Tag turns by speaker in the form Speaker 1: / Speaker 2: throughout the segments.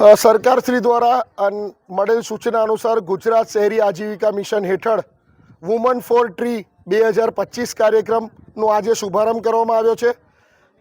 Speaker 1: સરકારશ્રી દ્વારા મળેલ સૂચના અનુસાર ગુજરાત શહેરી આજીવિકા મિશન હેઠળ વુમન ફોર ટ્રી બે હજાર પચીસ કાર્યક્રમનો આજે શુભારંભ કરવામાં આવ્યો છે.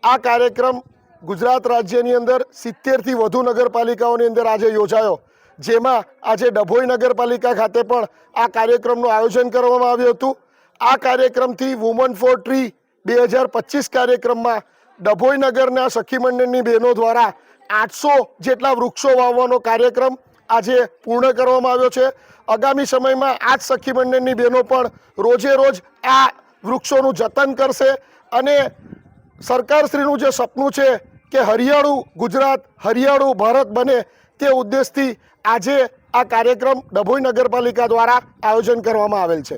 Speaker 1: આ કાર્યક્રમ ગુજરાત રાજ્યની અંદર સિત્તેરથી વધુ નગરપાલિકાઓની અંદર આજે યોજાયો. જેમાં આજે ડભોઈ નગરપાલિકા ખાતે પણ આ કાર્યક્રમનું આયોજન કરવામાં આવ્યું હતું. આ કાર્યક્રમથી વુમન ફોર ટ્રી બે હજાર પચીસ કાર્યક્રમમાં ડભોઈ નગરના સખી મંડળની બહેનો દ્વારા આઠસો જેટલા વૃક્ષો વાવવાનો કાર્યક્રમ આજે પૂર્ણ કરવામાં આવ્યો છે. આગામી સમયમાં આ જ સખી મંડળની બહેનો પણ રોજે રોજ આ વૃક્ષોનું જતન કરશે અને સરકારશ્રીનું જે સપનું છે કે હરિયાળું ગુજરાત, હરિયાળું ભારત બને તે ઉદ્દેશથી આજે આ કાર્યક્રમ ડભોઈ નગરપાલિકા દ્વારા આયોજન કરવામાં આવેલ છે.